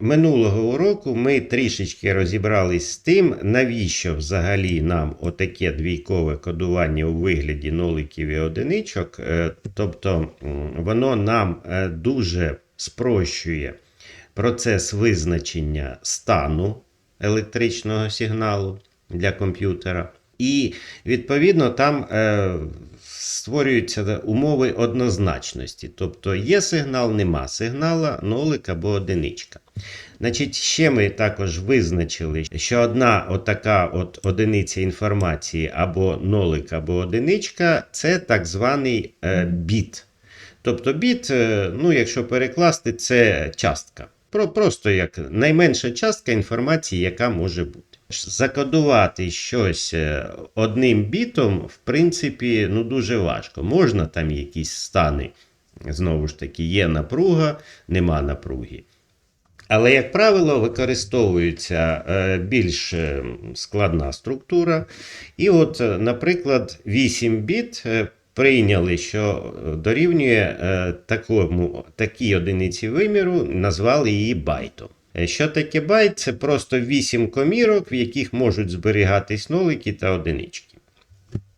Минулого уроку ми трішечки розібрались з тим, навіщо взагалі нам отаке двійкове кодування у вигляді ноликів і одиничок. Е, Тобто воно нам е, дуже спрощує процес визначення стану електричного сигналу для комп'ютера. І відповідно там е, створюються умови однозначності. Тобто є сигнал, нема сигнала, нолик або одиничка. Значить, ще ми також визначили, що одна отака от одиниця інформації або нолик, або одиничка це так званий е, біт. Тобто біт, е, ну, якщо перекласти, це частка. Про, просто як найменша частка інформації, яка може бути. Закодувати щось е, одним бітом, в принципі, ну, дуже важко. Можна там якісь стани. Знову ж таки, є напруга, нема напруги. Але, як правило, використовується е, більш е, складна структура. І от, наприклад, 8 біт прийняли, що дорівнює такому, такій одиниці виміру, назвали її байтом. Е, Що таке байт? Це просто 8 комірок, в яких можуть зберігатись нолики та одинички.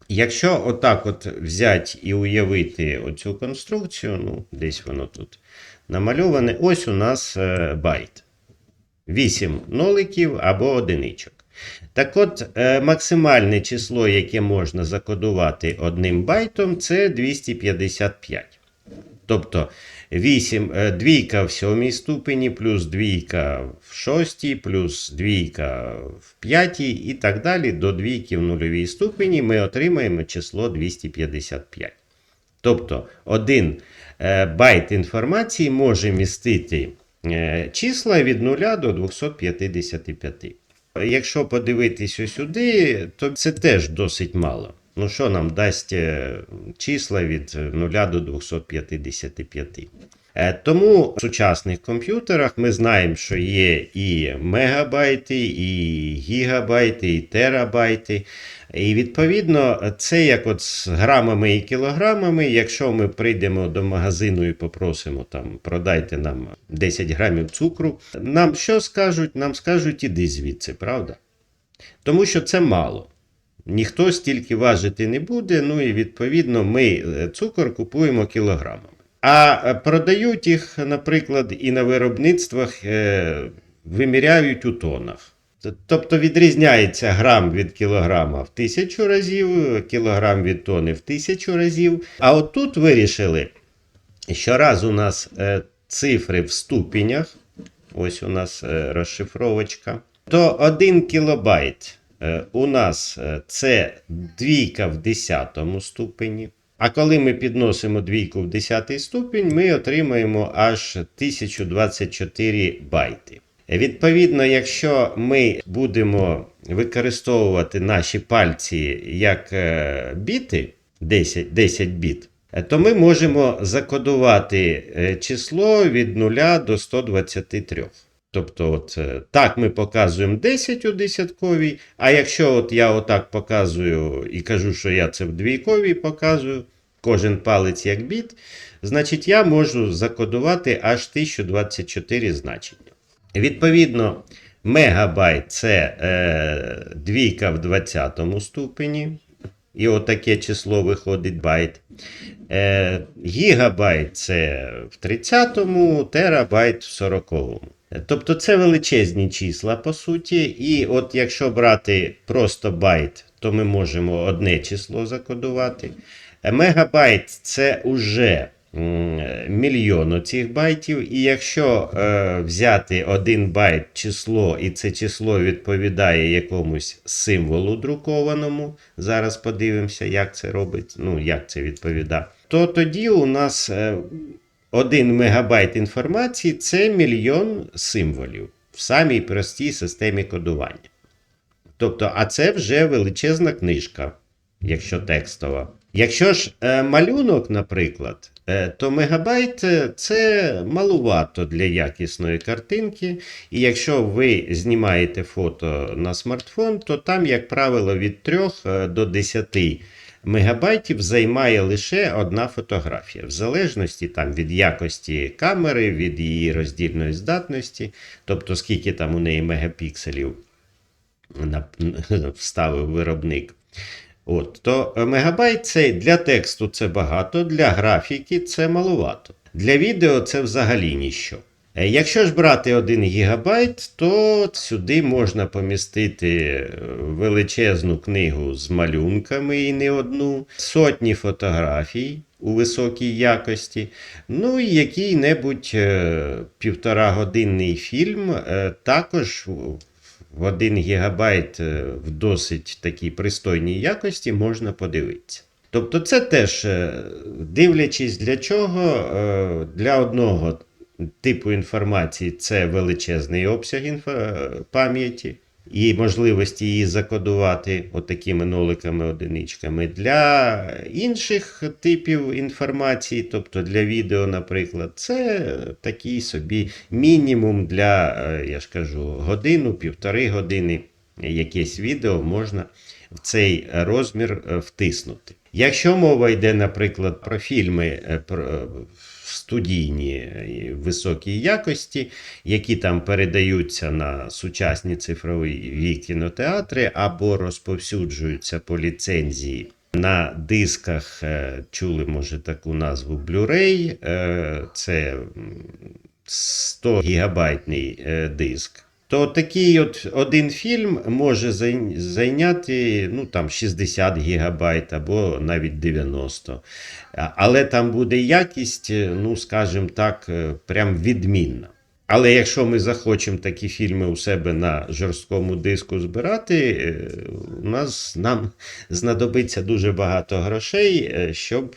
Якщо отак от взяти і уявити оцю конструкцію, ну, десь воно тут намальоване, ось у нас е, байт. 8 ноликів або одиничок. Так от, е, максимальне число, яке можна закодувати одним байтом, це 255. Тобто 8, е, двійка в сьомій ступені, плюс двійка в шостій, плюс двійка в п'ятій і так далі до двійки в нульовій ступені ми отримаємо число 255. Тобто один е, байт інформації може містити е, числа від 0 до 255. Якщо подивитися сюди, то це теж досить мало. Ну що нам дасть е, числа від 0 до 255? Е, Тому в сучасних комп'ютерах ми знаємо, що є і мегабайти, і гігабайти, і терабайти. І відповідно, це як от з грамами і кілограмами. Якщо ми прийдемо до магазину і попросимо там продайте нам 10 грамів цукру, нам що скажуть? Нам скажуть іди звідси, правда? Тому що це мало. Ніхто стільки важити не буде, ну і відповідно ми е, цукор купуємо кілограмами. А е, продають їх, наприклад, і на виробництвах е, виміряють у тонах. Тобто відрізняється грам від кілограма в тисячу разів, кілограм від тони в тисячу разів. А от тут вирішили, що раз у нас цифри в ступенях, ось у нас розшифровочка, то 1 кілобайт у нас е, це двійка в 10 ступені. А коли ми підносимо двійку в 10 ступінь, ми отримаємо аж 1024 байти. Відповідно, якщо ми будемо використовувати наші пальці як е, біти, 10, 10 біт, е, то ми можемо закодувати е, число від 0 до 123. Тобто, от, е, так ми показуємо 10 у десятковій, а якщо от я отак показую і кажу, що я це в двійковій показую, кожен палець як біт, значить я можу закодувати аж 1024 значення. Відповідно, мегабайт це е, двійка в 20 ступені. І отаке число виходить байт. Е, гігабайт це в 30-му, терабайт в 40-му. Тобто це величезні числа, по суті. І от якщо брати просто байт, то ми можемо одне число закодувати. Мегабайт це уже мільйон оцих байтів. І якщо е, взяти один байт число, і це число відповідає якомусь символу друкованому, зараз подивимося, як це робить, ну, як це відповідає, то тоді у нас. Е, 1 мегабайт інформації це мільйон символів в самій простій системі кодування. Тобто, а це вже величезна книжка, якщо текстова. Якщо ж е, малюнок, наприклад, е, то мегабайт е, це малувато для якісної картинки. І якщо ви знімаєте фото на смартфон, то там, як правило, від 3 до 10 мегабайтів займає лише одна фотографія, в залежності там, від якості камери, від її роздільної здатності, тобто скільки там у неї мегапікселів вставив виробник. От, то мегабайт це для тексту це багато, для графіки це маловато. Для відео це взагалі ніщо. Е, Якщо ж брати 1 гігабайт, то сюди можна помістити е, величезну книгу з малюнками і не одну, сотні фотографій у високій якості, ну і який-небудь е, півторагодинний фільм також в 1 гігабайт в досить такій пристойній якості можна подивитися. Тобто, це теж дивлячись для чого, для одного типу інформації це величезний обсяг інфо- пам'яті і можливості її закодувати отакими ноликами, одиничками. Для інших типів інформації, тобто для відео, наприклад, це такий собі мінімум для, е, я ж кажу, годину, півтори години якесь відео можна в цей розмір е, втиснути. Якщо мова йде, наприклад, про фільми е, про, студійні високій якості, які там передаються на сучасні цифрові кінотеатри або розповсюджуються по ліцензії на дисках, е, чули, може, таку назву Blu-ray, е, це 100 гігабайтний е, диск. То такий от один фільм може зайняти ну, там, 60 гігабайт або навіть 90. Але там буде якість, е, ну, скажімо так, е, прям відмінна. Але якщо ми захочемо такі фільми у себе на жорсткому диску збирати, е, у нас нам знадобиться дуже багато грошей, щоб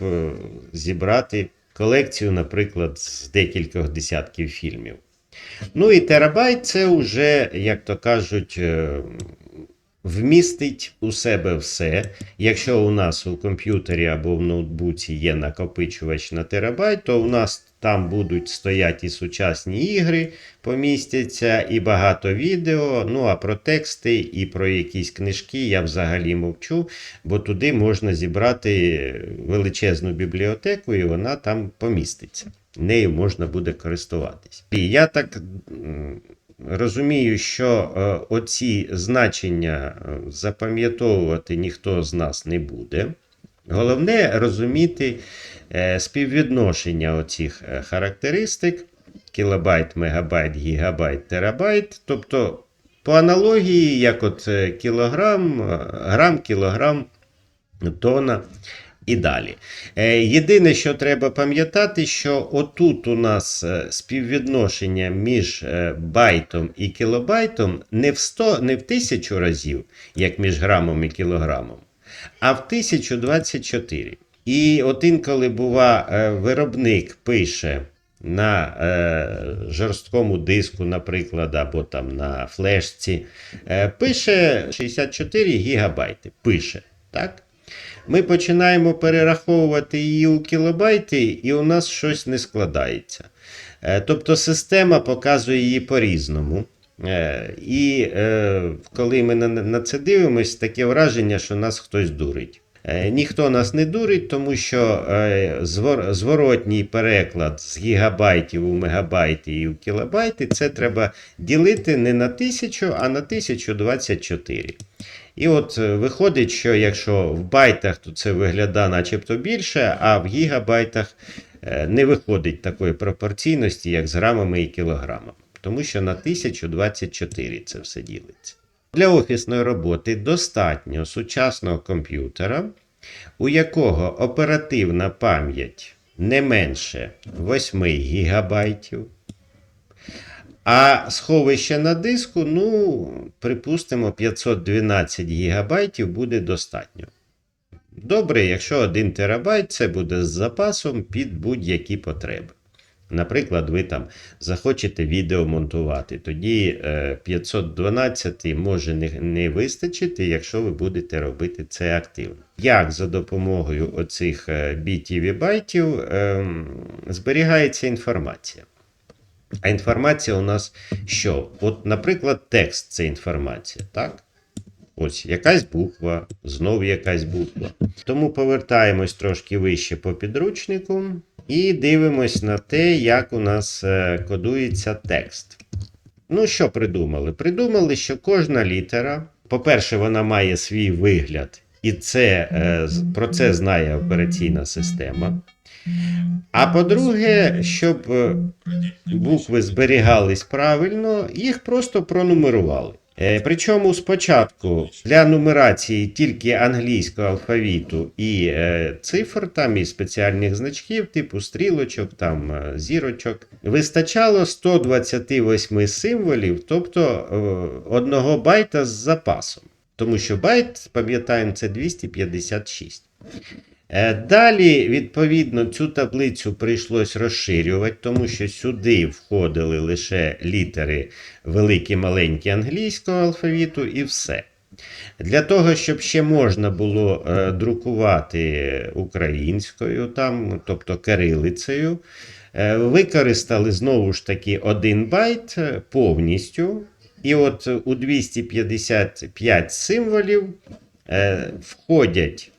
зібрати колекцію, наприклад, з декількох десятків фільмів. Ну і терабайт це вже, як то кажуть, е, вмістить у себе все. Якщо у нас у комп'ютері або в ноутбуці є накопичувач на терабайт, то у нас там будуть стояти і сучасні ігри, помістяться, і багато відео. Ну а про тексти і про якісь книжки я взагалі мовчу, бо туди можна зібрати величезну бібліотеку, і вона там поміститься. Нею можна буде користуватись. І я так розумію, що е, оці значення е, запам'ятовувати ніхто з нас не буде. Головне розуміти е, співвідношення оцих характеристик: кілобайт, мегабайт, гігабайт, терабайт. Тобто, по аналогії, як от кілограм, грам, кілограм, тона і далі. Е, Єдине, що треба пам'ятати, що отут у нас е, співвідношення між е, байтом і кілобайтом не в 100, не в тисячу разів, як між грамом і кілограмом, а в 1024. І от інколи бува, виробник пише на е, жорсткому диску, наприклад, або там на флешці, е, пише 64 гігабайти. Пише, так? Ми починаємо перераховувати її у кілобайти, і у нас щось не складається. Е, Тобто система показує її по-різному. Е, І е, коли ми на, це дивимося, таке враження, що нас хтось дурить. Ніхто нас не дурить, тому що зворотній переклад з гігабайтів у мегабайти і у кілобайти це треба ділити не на 1000, а на 1024. І от е, виходить, що якщо в байтах, то це виглядає начебто більше, а в гігабайтах е, не виходить такої пропорційності, як з грамами і кілограмами. Тому що на 1024 це все ділиться. Для офісної роботи достатньо сучасного комп'ютера, у якого оперативна пам'ять не менше 8 гігабайтів, а сховище на диску, ну, припустимо, 512 гігабайтів буде достатньо. Добре, якщо 1 терабайт, це буде з запасом під будь-які потреби. Наприклад, ви там захочете відео монтувати, тоді е, 512 може не, вистачити, якщо ви будете робити це активно. Як за допомогою оцих е, бітів і байтів е, зберігається інформація? А інформація у нас що? От, наприклад, текст це інформація, так? Ось якась буква, знов якась буква. Тому повертаємось трошки вище по підручнику і дивимось на те, як у нас е, кодується текст. Ну, що придумали? Придумали, що кожна літера, по-перше, вона має свій вигляд, і це, е, про це знає операційна система. А по-друге, щоб е, букви зберігались правильно, їх просто пронумерували. Е, Причому спочатку для нумерації тільки англійського алфавіту і е, цифр, там і спеціальних значків, типу стрілочок, там зірочок, вистачало 128 символів, тобто одного байта з запасом. Тому що байт, пам'ятаємо, це 256. Е, Далі, відповідно, цю таблицю прийшлось розширювати, тому що сюди входили лише літери великі, маленькі англійського алфавіту і все. Для того, щоб ще можна було е, друкувати українською, там, тобто кирилицею, е, використали знову ж таки один байт повністю. І от у 255 символів входять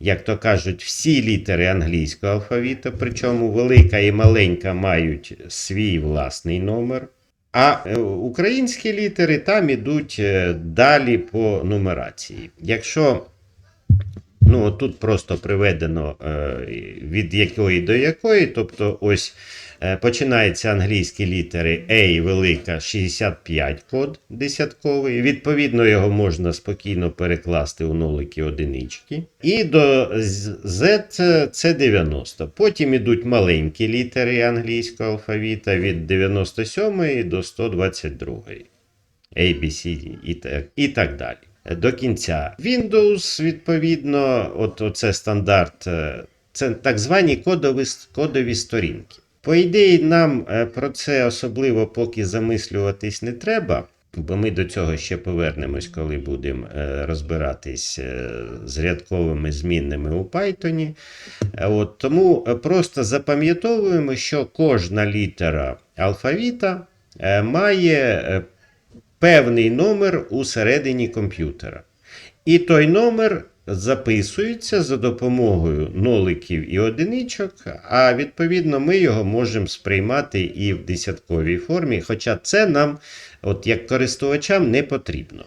як то кажуть, всі літери англійського алфавіту, причому велика і маленька мають свій власний номер. А е, українські літери там ідуть е, далі по нумерації. Якщо ну, тут просто приведено е, від якої до якої, тобто ось е, починаються англійські літери A велика 65 код десятковий. Відповідно, його можна спокійно перекласти у нолики одинички. І до Z це 90. Потім ідуть маленькі літери англійського алфавіта від 97 до 122. A, B, C, D і так, і так далі. До кінця. Windows, відповідно, от оце стандарт, е, це так звані кодові, кодові сторінки. По ідеї, нам е, про це особливо поки замислюватись не треба, бо ми до цього ще повернемось, коли будемо е, розбиратись з рядковими змінними у Python. От, тому просто запам'ятовуємо, що кожна літера алфавіта має певний номер у середині комп'ютера. І той номер записується за допомогою ноликів і одиничок, а відповідно ми його можемо сприймати і в десятковій формі, хоча це нам, от як користувачам, не потрібно.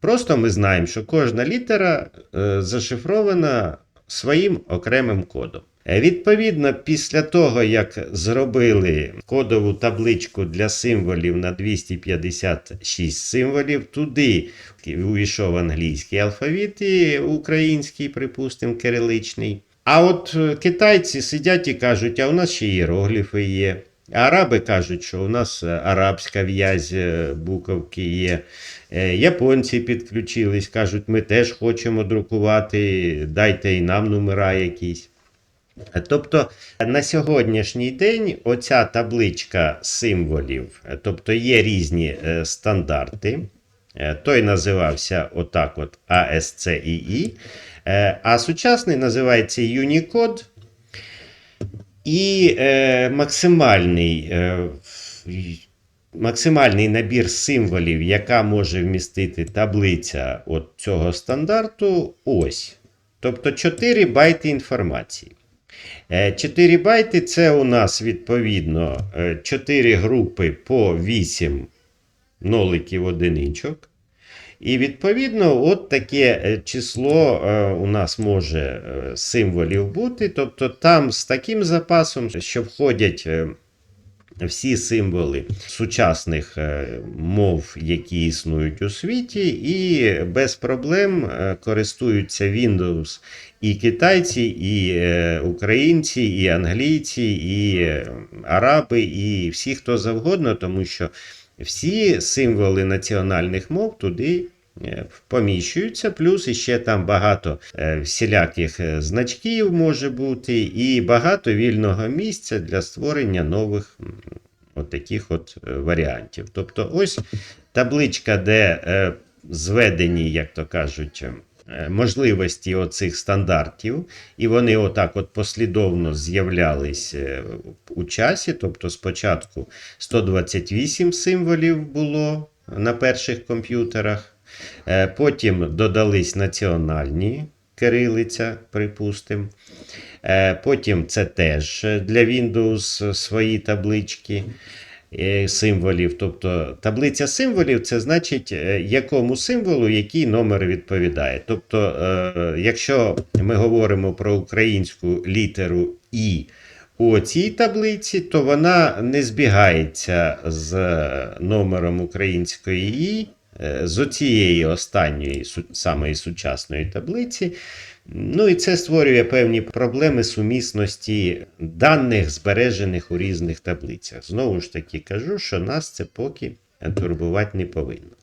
Просто ми знаємо, що кожна літера е, зашифрована своїм окремим кодом. Відповідно, після того, як зробили кодову табличку для символів на 256 символів, туди увійшов англійський алфавіт і український, припустимо, кириличний. А от китайці сидять і кажуть, а у нас ще іерогліфи є. Араби кажуть, що у нас арабська в'язь е, буковки є. Е, Японці підключились, кажуть, ми теж хочемо друкувати, дайте і нам номера якісь. Тобто на сьогоднішній день оця табличка символів, тобто є різні е, стандарти. Е, Той називався отак от ASCII, е, а сучасний називається Unicode. І е, максимальний, е, максимальний набір символів, яка може вмістити таблиця от цього стандарту, ось. Тобто 4 байти інформації. Е, 4 байти це у нас відповідно 4 групи по 8 ноликів одиничок. І відповідно, от таке е, число е, у нас може е, символів бути. Тобто там з таким запасом, що входять е, всі символи сучасних е, мов, які існують у світі, і без проблем е, користуються Windows і китайці, і е, українці, і англійці, і араби, і всі, хто завгодно, тому що всі символи національних мов туди поміщуються, плюс іще там багато е, всіляких е, значків може бути, і багато вільного місця для створення нових от таких от е, варіантів. Тобто, ось табличка, де е, зведені, як то кажуть, е, можливості оцих стандартів, і вони отак от послідовно з'являлись е, у часі. Тобто, спочатку 128 символів було на перших комп'ютерах. Е, Потім додались національні кирилиця, припустимо. Е, Потім це теж для Windows свої таблички е, символів. Тобто таблиця символів це значить, якому символу який номер відповідає. Тобто, якщо ми говоримо про українську літеру І у цій таблиці, то вона не збігається з номером української І. е, З оцієї останньої самої сучасної таблиці, Ну і це створює певні проблеми сумісності даних, збережених у різних таблицях. Знову ж таки кажу, що нас це поки турбувати не повинно.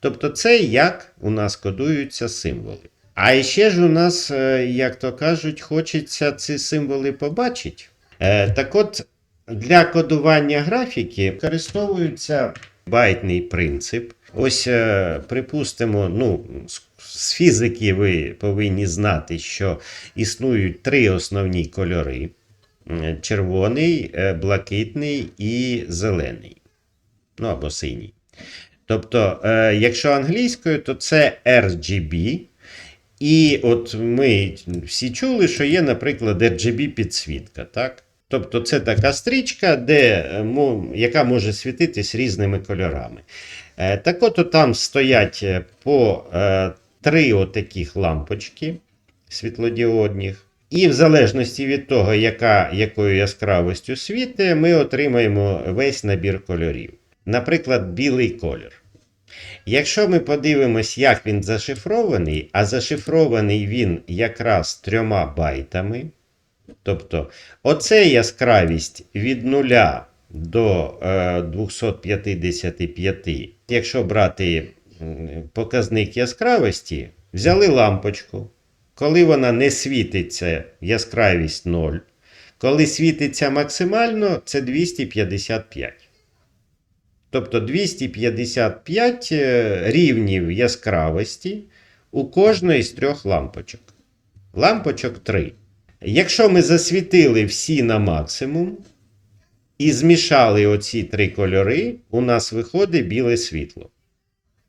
Тобто, це як у нас кодуються символи. А ще ж у нас, е, як то кажуть, хочеться ці символи побачити. Е, Так от, для кодування графіки використовується байтний принцип. Ось, е, припустимо, ну, з- фізики ви повинні знати, що існують три основні кольори: червоний, е, блакитний і зелений. Ну або синій. Тобто, е, якщо англійською, то це RGB. І от ми всі чули, що є, наприклад, RGB підсвітка. Так? Тобто це така стрічка, де, яка може світитись різними кольорами. Е, Так от там стоять е, по е, три отаких лампочки світлодіодних. І в залежності від того, яка, якою яскравостю світи, ми отримаємо весь набір кольорів. Наприклад, білий колір. Якщо ми подивимось, як він зашифрований, а зашифрований він якраз трьома байтами, тобто оце яскравість від 0 до е, 255, якщо брати показник яскравості, взяли лампочку. Коли вона не світиться, яскравість 0. Коли світиться максимально, це 255. Тобто 255 е, рівнів яскравості у кожної з трьох лампочок. Лампочок 3. Якщо ми засвітили всі на максимум і змішали оці три кольори, у нас виходить біле світло.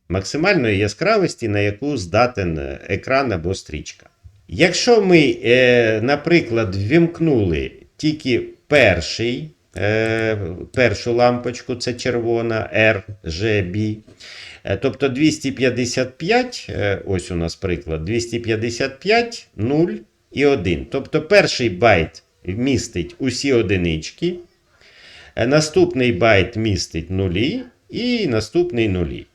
Максимальної яскравості, на яку здатен е, екран або стрічка. Якщо ми, е, наприклад, ввімкнули тільки перший, е, першу лампочку, це червона RGB, тобто 255, е, ось у нас приклад, 255, 0 і 1. Тобто перший байт містить усі одинички, наступний байт містить нулі і наступний нулі.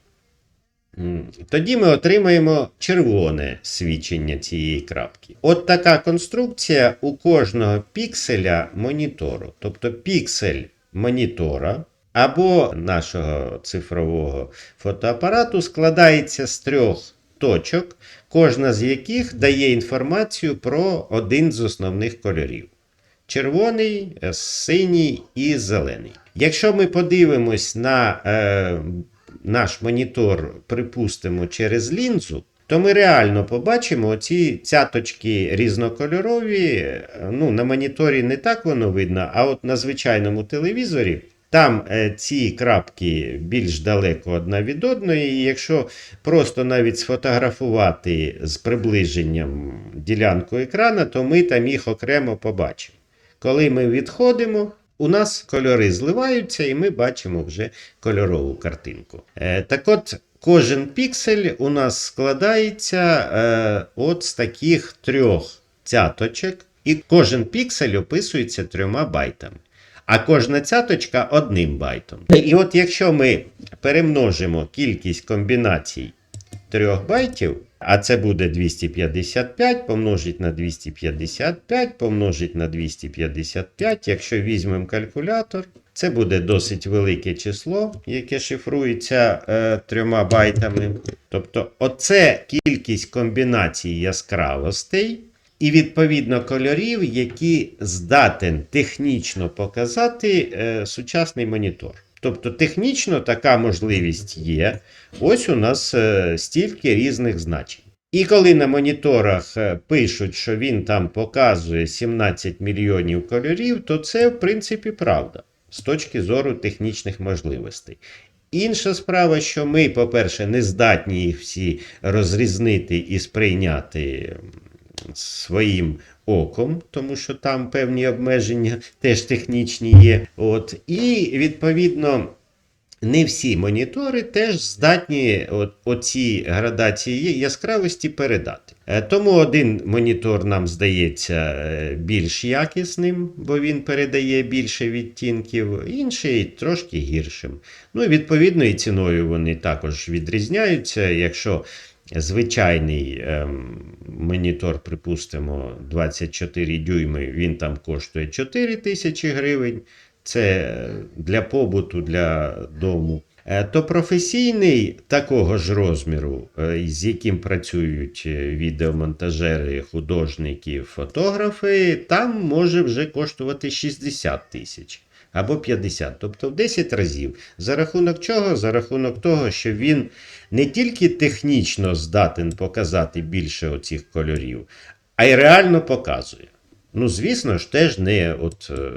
Тоді ми отримаємо червоне свідчення цієї крапки. От така конструкція у кожного пікселя монітору. Тобто піксель монітора або нашого цифрового фотоапарату складається з трьох точок, кожна з яких дає інформацію про один з основних кольорів. Червоний, е, синій і зелений. Якщо ми подивимось на е, наш монітор, припустимо, через лінзу, то ми реально побачимо ці цяточки різнокольорові. Е, Ну, на моніторі не так воно видно, а от на звичайному телевізорі. Там е, ці крапки більш далеко одна від одної, і якщо просто навіть сфотографувати з приближенням ділянку екрана, то ми там їх окремо побачимо. Коли ми відходимо, у нас кольори зливаються, і ми бачимо вже кольорову картинку. Е, так от, кожен піксель у нас складається е, от з таких трьох цяточок, і кожен піксель описується трьома байтами. А кожна цяточка одним байтом. І от якщо ми перемножимо кількість комбінацій трьох байтів, а це буде 255 помножить на 255, помножить на 255. Якщо візьмемо калькулятор, це буде досить велике число, яке шифрується е, трьома байтами. Тобто, оце кількість комбінацій яскравостей. І відповідно кольорів, які здатен технічно показати е, сучасний монітор. Тобто технічно така можливість є. Ось у нас е, стільки різних значень. І коли на моніторах е, пишуть, що він там показує 17 мільйонів кольорів, то це в принципі правда з точки зору технічних можливостей. Інша справа, що ми, по-перше, не здатні їх всі розрізнити і сприйняти своїм оком, тому що там певні обмеження теж технічні є. От. І відповідно. Не всі монітори теж здатні от, оці градації яскравості передати. Е, Тому один монітор нам здається е, більш якісним, бо він передає більше відтінків, інший трошки гіршим. Ну відповідно і ціною вони також відрізняються. Якщо звичайний ем, монітор, припустимо, 24 дюйми, він там коштує 4 тисячі гривень. Це для побуту, для дому. Е, То професійний такого ж розміру, е, з яким працюють е, відеомонтажери, художники, фотографи, там може вже коштувати 60 тисяч або 50, тобто в 10 разів. За рахунок чого? За рахунок того, що він не тільки технічно здатен показати більше оцих кольорів, а й реально показує. Ну, звісно ж, теж не, от, е,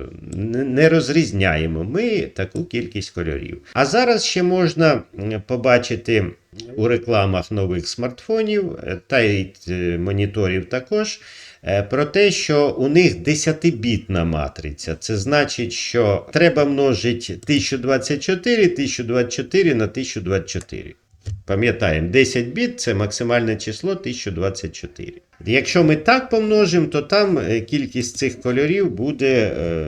не розрізняємо ми таку кількість кольорів. А зараз ще можна побачити у рекламах нових смартфонів е, та й е, моніторів також. Е, Про те, що у них 10-бітна матриця. Це значить, що треба множити 1024, 1024 на 1024. Пам'ятаємо, 10 біт це максимальне число 1024. Якщо ми так помножимо, то там е, кількість цих кольорів буде е,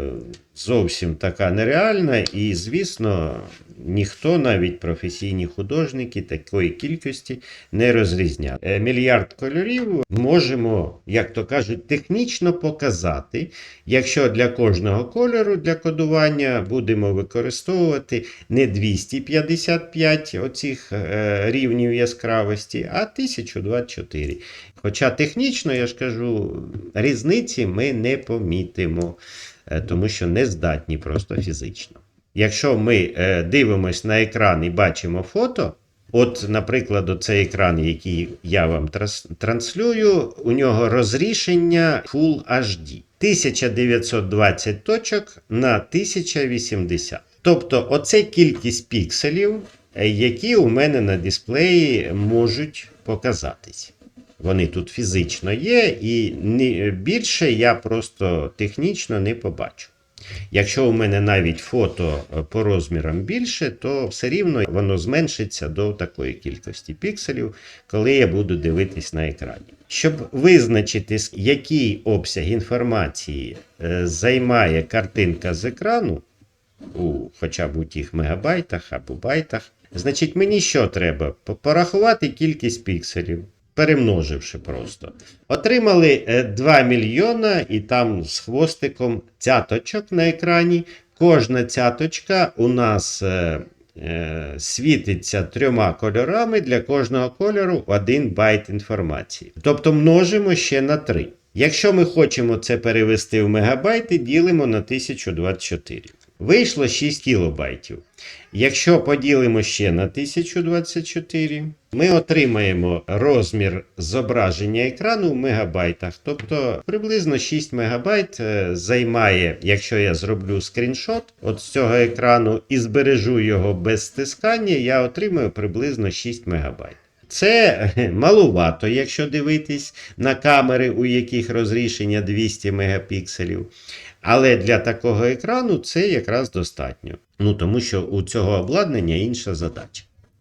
зовсім така нереальна, і, звісно, ніхто, навіть професійні художники, такої кількості не розрізняє. Е, Мільярд кольорів можемо, як то кажуть, технічно показати, якщо для кожного кольору для кодування будемо використовувати не 255 оцих е, рівнів яскравості, а 1024. Хоча технічно, я ж кажу, різниці ми не помітимо, е, тому що не здатні просто фізично. Якщо ми е, дивимось на екран і бачимо фото, от, наприклад, оцей екран, який я вам транслюю, у нього розрішення Full HD. 1920 точок на 1080. Тобто, оце кількість пікселів, е, які у мене на дисплеї можуть показатись. Вони тут фізично є, і більше я просто технічно не побачу. Якщо у мене навіть фото е, по розмірам більше, то все рівно воно зменшиться до такої кількості пікселів, коли я буду дивитись на екрані. Щоб визначити, який обсяг інформації е, займає картинка з екрану, у хоча б у тих мегабайтах або байтах, значить мені що треба? Порахувати кількість пікселів, перемноживши просто. Отримали е, 2 мільйона і там з хвостиком цяточок на екрані. Кожна цяточка у нас е, е, світиться трьома кольорами. Для кожного кольору 1 байт інформації. Тобто множимо ще на 3. Якщо ми хочемо це перевести в мегабайти, ділимо на 1024. Вийшло 6 кілобайтів. Якщо поділимо ще на 1024, ми отримаємо розмір зображення екрану в мегабайтах. Тобто приблизно 6 мегабайт е, займає, якщо я зроблю скріншот от з цього екрану і збережу його без стискання, я отримаю приблизно 6 мегабайт. Це е, малувато, якщо дивитись на камери, у яких розрішення 200 мегапікселів. Але для такого екрану це якраз достатньо. Ну тому що у цього обладнання інша задача.